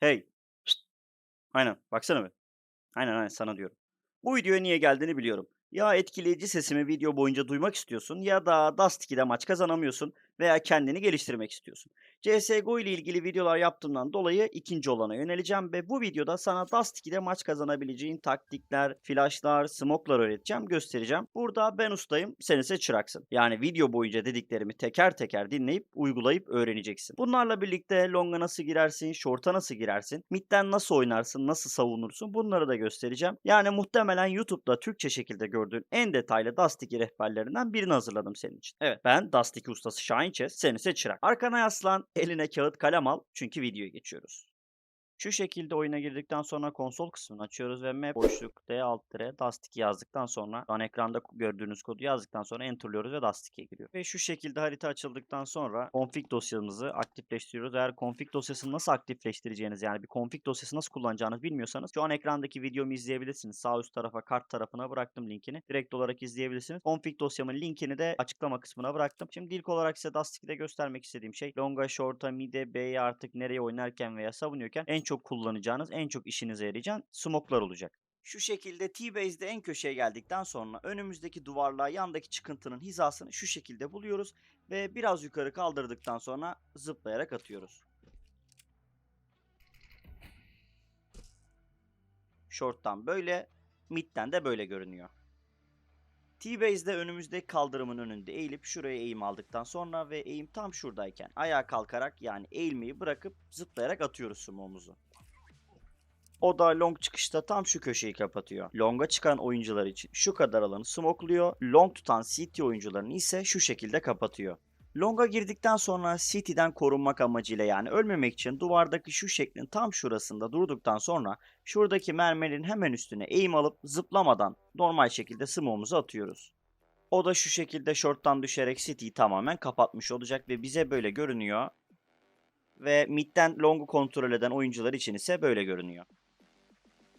Hey. Şşt. Aynen. Baksana bir. Aynen aynen sana diyorum. Bu videoya niye geldiğini biliyorum. Ya etkileyici sesimi video boyunca duymak istiyorsun ya da Dust 2'de maç kazanamıyorsun veya kendini geliştirmek istiyorsun. CSGO ile ilgili videolar yaptığımdan dolayı ikinci olana yöneleceğim ve bu videoda sana Dust 2'de maç kazanabileceğin taktikler, flashlar, smoke'lar öğreteceğim, göstereceğim. Burada ben ustayım, sen ise çıraksın. Yani video boyunca dediklerimi teker teker dinleyip, uygulayıp öğreneceksin. Bunlarla birlikte long'a nasıl girersin, short'a nasıl girersin, midden nasıl oynarsın, nasıl savunursun bunları da göstereceğim. Yani muhtemelen YouTube'da Türkçe şekilde gördüğün en detaylı Dust 2 rehberlerinden birini hazırladım senin için. Evet ben Dust 2 ustası Şahin Chess, sen ise çırak. Arkana yaslan, eline kağıt kalem al çünkü videoya geçiyoruz. Şu şekilde oyuna girdikten sonra konsol kısmını açıyoruz ve map boşluk D alt dire Dust 2 yazdıktan sonra an ekranda gördüğünüz kodu yazdıktan sonra enter'lıyoruz ve Dust 2'ye giriyor. Ve şu şekilde harita açıldıktan sonra config dosyamızı aktifleştiriyoruz. Eğer config dosyasını nasıl aktifleştireceğiniz yani bir config dosyası nasıl kullanacağınızı bilmiyorsanız şu an ekrandaki videomu izleyebilirsiniz. Sağ üst tarafa kart tarafına bıraktım linkini. Direkt olarak izleyebilirsiniz. Config dosyamın linkini de açıklama kısmına bıraktım. Şimdi ilk olarak size Dust 2'de göstermek istediğim şey longa, short'a, mid'e, B'ye artık nereye oynarken veya savunuyorken en çok kullanacağınız, en çok işinize yarayacağın smoke'lar olacak. Şu şekilde T-base'de en köşeye geldikten sonra önümüzdeki duvarla yandaki çıkıntının hizasını şu şekilde buluyoruz ve biraz yukarı kaldırdıktan sonra zıplayarak atıyoruz. Short'tan böyle, mid'den de böyle görünüyor. T-base'de önümüzdeki kaldırımın önünde eğilip şuraya eğim aldıktan sonra ve eğim tam şuradayken ayağa kalkarak yani eğilmeyi bırakıp zıplayarak atıyoruz sumomuzu. O da long çıkışta tam şu köşeyi kapatıyor. Long'a çıkan oyuncular için şu kadar alanı smokluyor. Long tutan CT oyuncularını ise şu şekilde kapatıyor. Long'a girdikten sonra City'den korunmak amacıyla yani ölmemek için duvardaki şu şeklin tam şurasında durduktan sonra şuradaki mermerin hemen üstüne eğim alıp zıplamadan normal şekilde smoke'umuzu atıyoruz. O da şu şekilde short'tan düşerek City'yi tamamen kapatmış olacak ve bize böyle görünüyor. Ve midden long'u kontrol eden oyuncular için ise böyle görünüyor.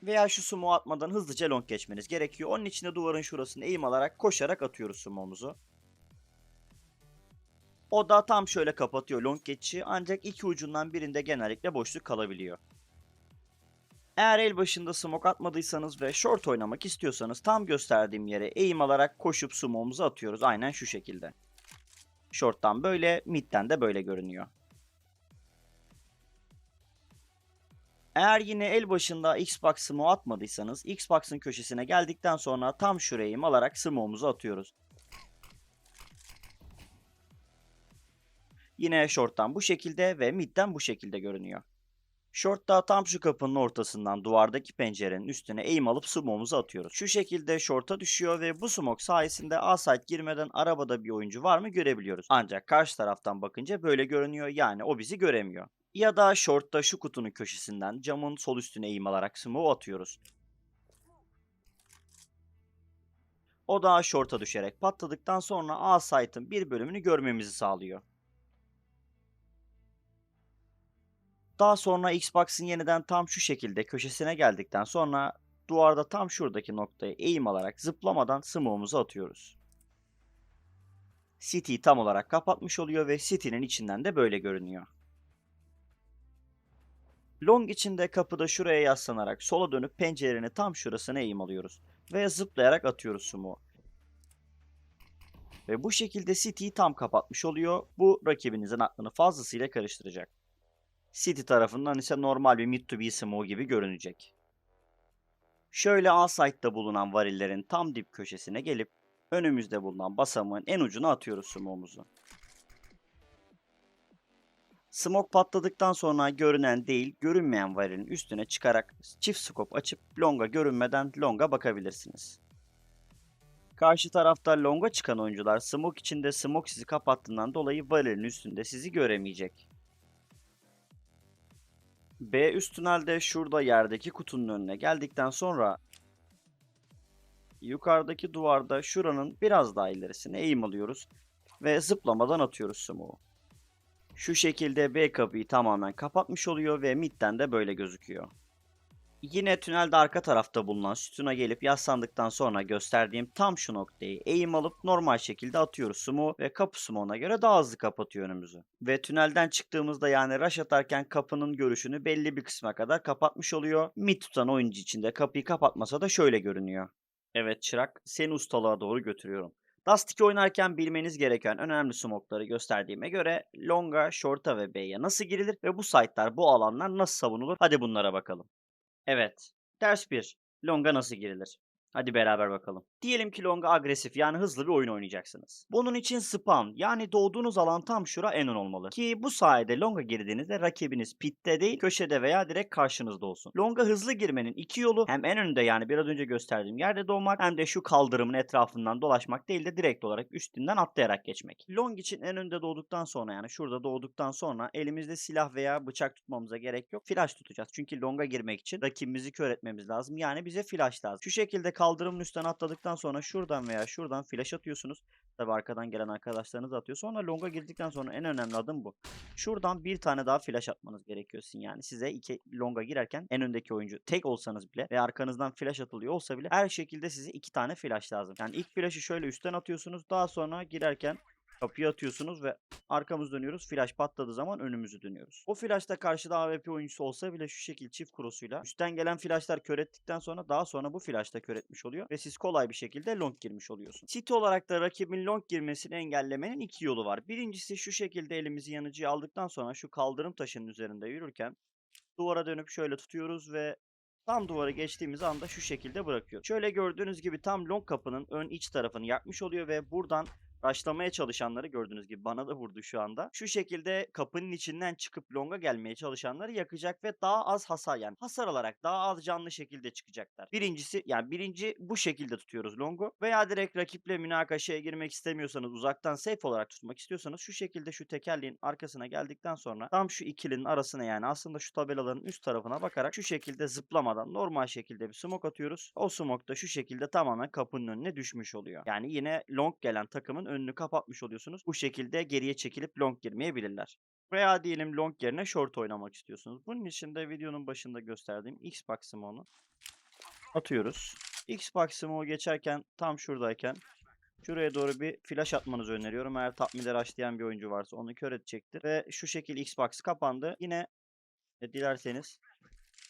Veya şu sumo atmadan hızlıca long geçmeniz gerekiyor. Onun için de duvarın şurasını eğim alarak koşarak atıyoruz sumomuzu. O da tam şöyle kapatıyor long geçişi ancak iki ucundan birinde genellikle boşluk kalabiliyor. Eğer el başında smoke atmadıysanız ve short oynamak istiyorsanız tam gösterdiğim yere eğim alarak koşup sumomuzu atıyoruz aynen şu şekilde. Short'tan böyle, mid'den de böyle görünüyor. Eğer yine el başında Xbox smoke atmadıysanız Xbox'ın köşesine geldikten sonra tam şuraya eğim alarak smoke'umuzu atıyoruz. Yine short'tan bu şekilde ve mid'den bu şekilde görünüyor. Short'ta tam şu kapının ortasından duvardaki pencerenin üstüne eğim alıp smoke'umuzu atıyoruz. Şu şekilde short'a düşüyor ve bu smoke sayesinde A site girmeden arabada bir oyuncu var mı görebiliyoruz. Ancak karşı taraftan bakınca böyle görünüyor yani o bizi göremiyor. Ya da short'ta şu kutunun köşesinden camın sol üstüne eğim alarak smoke atıyoruz. O da short'a düşerek patladıktan sonra A site'ın bir bölümünü görmemizi sağlıyor. Daha sonra Xbox'ın yeniden tam şu şekilde köşesine geldikten sonra duvarda tam şuradaki noktaya eğim alarak zıplamadan smoke'umuzu atıyoruz. City'yi tam olarak kapatmış oluyor ve City'nin içinden de böyle görünüyor. Long içinde kapıda şuraya yaslanarak sola dönüp pencerenin tam şurasına eğim alıyoruz ve zıplayarak atıyoruz smoke'u. Ve bu şekilde City'yi tam kapatmış oluyor. Bu rakibinizin aklını fazlasıyla karıştıracak. City tarafından ise normal bir mid to be smoke gibi görünecek. Şöyle A site'da bulunan varillerin tam dip köşesine gelip önümüzde bulunan basamağın en ucuna atıyoruz smoke'umuzu. Smoke patladıktan sonra görünen değil, görünmeyen varilin üstüne çıkarak çift scope açıp longa görünmeden longa bakabilirsiniz. Karşı tarafta longa çıkan oyuncular smoke içinde smoke sizi kapattığından dolayı varilin üstünde sizi göremeyecek. B üst tünelde şurada yerdeki kutunun önüne geldikten sonra yukarıdaki duvarda şuranın biraz daha ilerisine eğim alıyoruz ve zıplamadan atıyoruz smoke'u. Şu şekilde B kapıyı tamamen kapatmış oluyor ve midden de böyle gözüküyor. Yine tünelde arka tarafta bulunan sütuna gelip yaslandıktan sonra gösterdiğim tam şu noktayı eğim alıp normal şekilde atıyoruz sumo ve kapı sumona göre daha hızlı kapatıyor önümüzü. Ve tünelden çıktığımızda yani rush atarken kapının görüşünü belli bir kısma kadar kapatmış oluyor. Mid tutan oyuncu için de kapıyı kapatmasa da şöyle görünüyor. Evet Çırak seni ustalığa doğru götürüyorum. Dust 2 oynarken bilmeniz gereken önemli smokları gösterdiğime göre Long'a, Short'a ve B'ye nasıl girilir ve bu site'lar, bu alanlar nasıl savunulur? Hadi bunlara bakalım. Evet. Ders 1. Long'a nasıl girilir? Hadi beraber bakalım. Diyelim ki Long'a agresif yani hızlı bir oyun oynayacaksınız. Bunun için spawn yani doğduğunuz alan tam şura en ön olmalı. Ki bu sayede Long'a girdiğinizde rakibiniz pitte değil köşede veya direkt karşınızda olsun. Long'a hızlı girmenin iki yolu hem en önünde yani biraz önce gösterdiğim yerde doğmak hem de şu kaldırımın etrafından dolaşmak değil de direkt olarak üstünden atlayarak geçmek. Long için en önde doğduktan sonra yani şurada doğduktan sonra elimizde silah veya bıçak tutmamıza gerek yok. Flash tutacağız. Çünkü Long'a girmek için rakibimizi kör etmemiz lazım. Yani bize flash lazım. Şu şekilde kaldırımın üstten atladıktan sonra şuradan veya şuradan flash atıyorsunuz. Tabi arkadan gelen arkadaşlarınız atıyor. Sonra Long'a girdikten sonra en önemli adım bu. Şuradan bir tane daha flash atmanız gerekiyor sizin yani. Size iki Long'a girerken en öndeki oyuncu tek olsanız bile ve arkanızdan flash atılıyor olsa bile her şekilde size iki tane flash lazım. Yani ilk flash'ı şöyle üstten atıyorsunuz. Daha sonra girerken kapıyı atıyorsunuz ve arkamız dönüyoruz. Flash patladığı zaman önümüzü dönüyoruz. O flashta karşıda AWP oyuncusu olsa bile şu şekil çift cross'uyla üstten gelen flashlar kör ettikten sonra daha sonra bu flashta kör etmiş oluyor ve siz kolay bir şekilde long girmiş oluyorsunuz. City olarak da rakibin long girmesini engellemenin iki yolu var. Birincisi şu şekilde elimizi yanıcıya aldıktan sonra şu kaldırım taşının üzerinde yürürken duvara dönüp şöyle tutuyoruz ve Tam duvara geçtiğimiz anda şu şekilde bırakıyor. Şöyle gördüğünüz gibi tam long kapının ön iç tarafını yakmış oluyor ve buradan Raşlamaya çalışanları gördüğünüz gibi bana da vurdu şu anda. Şu şekilde kapının içinden çıkıp longa gelmeye çalışanları yakacak ve daha az hasar yani hasar alarak daha az canlı şekilde çıkacaklar. Birincisi yani birinci bu şekilde tutuyoruz longu veya direkt rakiple münakaşaya girmek istemiyorsanız uzaktan safe olarak tutmak istiyorsanız şu şekilde şu tekerleğin arkasına geldikten sonra tam şu ikilinin arasına yani aslında şu tabelaların üst tarafına bakarak şu şekilde zıplamadan normal şekilde bir smoke atıyoruz. O smoke da şu şekilde tamamen kapının önüne düşmüş oluyor. Yani yine long gelen takımın önünü kapatmış oluyorsunuz. Bu şekilde geriye çekilip long girmeyebilirler. Veya diyelim long yerine short oynamak istiyorsunuz. Bunun için de videonun başında gösterdiğim Xbox Simone'u atıyoruz. Xbox Simone'u geçerken tam şuradayken Şuraya doğru bir flash atmanızı öneriyorum. Eğer top mid'e bir oyuncu varsa onu kör edecektir. Ve şu şekilde Xbox kapandı. Yine e, dilerseniz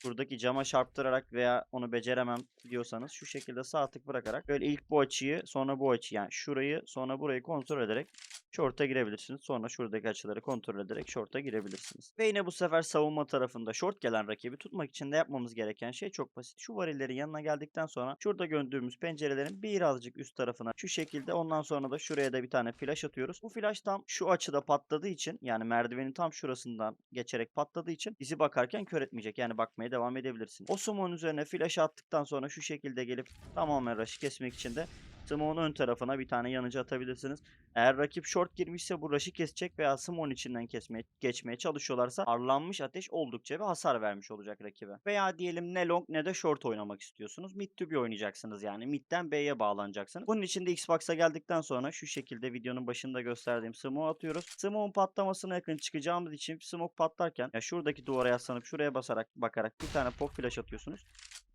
buradaki cama çarptırarak veya onu beceremem diyorsanız şu şekilde sağ tık bırakarak böyle ilk bu açıyı sonra bu açıyı yani şurayı sonra burayı kontrol ederek short'a girebilirsiniz. Sonra şuradaki açıları kontrol ederek short'a girebilirsiniz. Ve yine bu sefer savunma tarafında short gelen rakibi tutmak için de yapmamız gereken şey çok basit. Şu varillerin yanına geldikten sonra şurada gördüğümüz pencerelerin birazcık üst tarafına şu şekilde ondan sonra da şuraya da bir tane flash atıyoruz. Bu flash tam şu açıda patladığı için yani merdivenin tam şurasından geçerek patladığı için bizi bakarken kör etmeyecek. Yani bakmaya devam edebilirsiniz. O sumonun üzerine flash attıktan sonra şu şekilde gelip tamamen rush'ı kesmek için de Smoke'un ön tarafına bir tane yanıcı atabilirsiniz. Eğer rakip short girmişse bu rush'ı kesecek veya Smoke'un içinden kesmeye, geçmeye çalışıyorlarsa arlanmış ateş oldukça bir hasar vermiş olacak rakibe. Veya diyelim ne long ne de short oynamak istiyorsunuz. Mid to B oynayacaksınız yani. Mid'den B'ye bağlanacaksınız. Bunun için de Xbox'a geldikten sonra şu şekilde videonun başında gösterdiğim smoke atıyoruz. Smoke'un patlamasına yakın çıkacağımız için smoke patlarken ya şuradaki duvara yaslanıp şuraya basarak bakarak bir tane pop flash atıyorsunuz.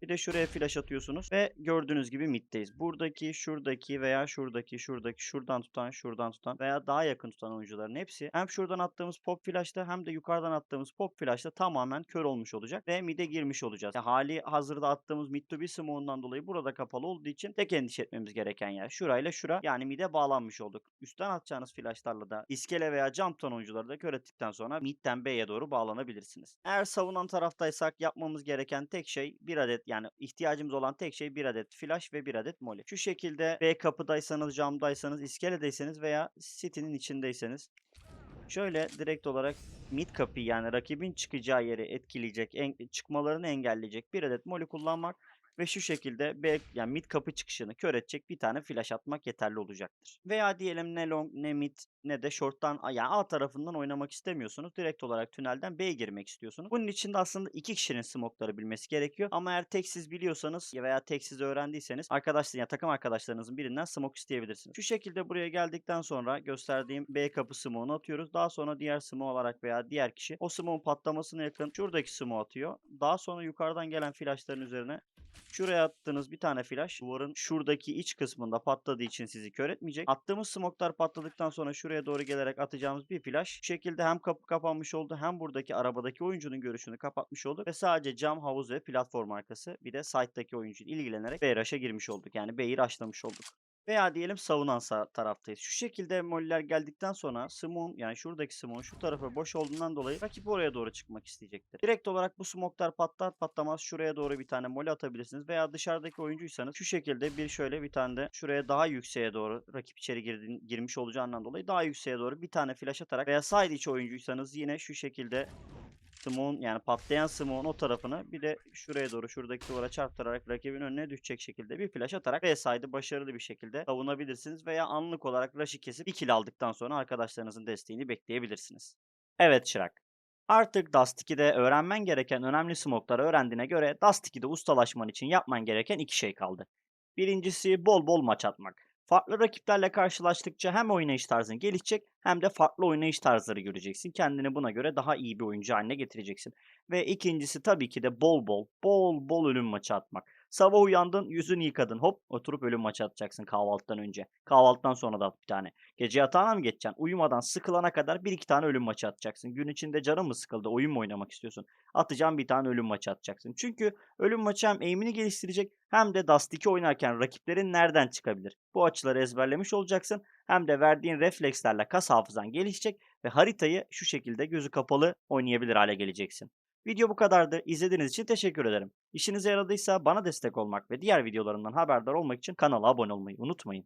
Bir de şuraya flash atıyorsunuz ve gördüğünüz gibi middeyiz. Buradaki, şuradaki veya şuradaki, şuradaki, şuradan tutan, şuradan tutan veya daha yakın tutan oyuncuların hepsi hem şuradan attığımız pop flash'ta hem de yukarıdan attığımız pop flash'ta tamamen kör olmuş olacak ve mid'e girmiş olacağız. Yani hali hazırda attığımız mid to be smoke'undan dolayı burada kapalı olduğu için tek endişe etmemiz gereken yer şurayla şura yani mid'e bağlanmış olduk. Üstten atacağınız flash'larla da iskele veya jump tutan oyuncuları da kör ettikten sonra mid'den B'ye doğru bağlanabilirsiniz. Eğer savunan taraftaysak yapmamız gereken tek şey bir adet yani ihtiyacımız olan tek şey bir adet flash ve bir adet molly. Şu şekilde B kapıdaysanız, camdaysanız, iskeledeyseniz veya city'nin içindeyseniz şöyle direkt olarak mid kapıyı yani rakibin çıkacağı yeri etkileyecek, en, çıkmalarını engelleyecek bir adet molly kullanmak ve şu şekilde B yani mid kapı çıkışını kör edecek bir tane flash atmak yeterli olacaktır. Veya diyelim ne long ne mid ne de short'tan yani A tarafından oynamak istemiyorsunuz. Direkt olarak tünelden B'ye girmek istiyorsunuz. Bunun için de aslında iki kişinin smoke'ları bilmesi gerekiyor. Ama eğer tek siz biliyorsanız ya veya tek siz öğrendiyseniz arkadaşlar ya takım arkadaşlarınızın birinden smoke isteyebilirsiniz. Şu şekilde buraya geldikten sonra gösterdiğim B kapı smoke'unu atıyoruz. Daha sonra diğer smoke olarak veya diğer kişi o smoke'un patlamasına yakın şuradaki smoke atıyor. Daha sonra yukarıdan gelen flashların üzerine Şuraya attığınız bir tane flash duvarın şuradaki iç kısmında patladığı için sizi kör etmeyecek. Attığımız smoke'lar patladıktan sonra şuraya doğru gelerek atacağımız bir flash şu şekilde hem kapı kapanmış oldu hem buradaki arabadaki oyuncunun görüşünü kapatmış oldu ve sadece cam, havuz ve platform arkası bir de site'daki oyuncu ilgilenerek B rush'a girmiş olduk. Yani B'yi rushlamış olduk. Veya diyelim savunan sa- taraftayız. Şu şekilde moller geldikten sonra smoke'un yani şuradaki smoke'un şu tarafı boş olduğundan dolayı rakip oraya doğru çıkmak isteyecektir. Direkt olarak bu smoke'lar patlar patlamaz şuraya doğru bir tane mole atabilirsiniz. Veya dışarıdaki oyuncuysanız şu şekilde bir şöyle bir tane de şuraya daha yükseğe doğru rakip içeri girdiğin, girmiş olacağından dolayı daha yükseğe doğru bir tane flash atarak veya side içi oyuncuysanız yine şu şekilde Smoke'un yani patlayan Smoke'un o tarafını bir de şuraya doğru şuradaki duvara çarptırarak rakibin önüne düşecek şekilde bir flash atarak B side'ı başarılı bir şekilde savunabilirsiniz veya anlık olarak rush'ı kesip bir kill aldıktan sonra arkadaşlarınızın desteğini bekleyebilirsiniz. Evet Şirak. Artık Dust 2'de öğrenmen gereken önemli smoke'ları öğrendiğine göre Dust 2'de ustalaşman için yapman gereken iki şey kaldı. Birincisi bol bol maç atmak. Farklı rakiplerle karşılaştıkça hem oynayış tarzın gelişecek hem de farklı oynayış tarzları göreceksin. Kendini buna göre daha iyi bir oyuncu haline getireceksin. Ve ikincisi tabii ki de bol bol, bol bol ölüm maçı atmak. Sabah uyandın, yüzünü yıkadın. Hop oturup ölüm maçı atacaksın kahvaltıdan önce. Kahvaltıdan sonra da bir tane. Gece yatağına mı geçeceksin? Uyumadan sıkılana kadar bir iki tane ölüm maçı atacaksın. Gün içinde canın mı sıkıldı? Oyun mu oynamak istiyorsun? Atacağım bir tane ölüm maçı atacaksın. Çünkü ölüm maçı hem aim'ini geliştirecek hem de Dust 2 oynarken rakiplerin nereden çıkabilir? Bu açıları ezberlemiş olacaksın. Hem de verdiğin reflekslerle kas hafızan gelişecek ve haritayı şu şekilde gözü kapalı oynayabilir hale geleceksin. Video bu kadardı. İzlediğiniz için teşekkür ederim. İşinize yaradıysa bana destek olmak ve diğer videolarımdan haberdar olmak için kanala abone olmayı unutmayın.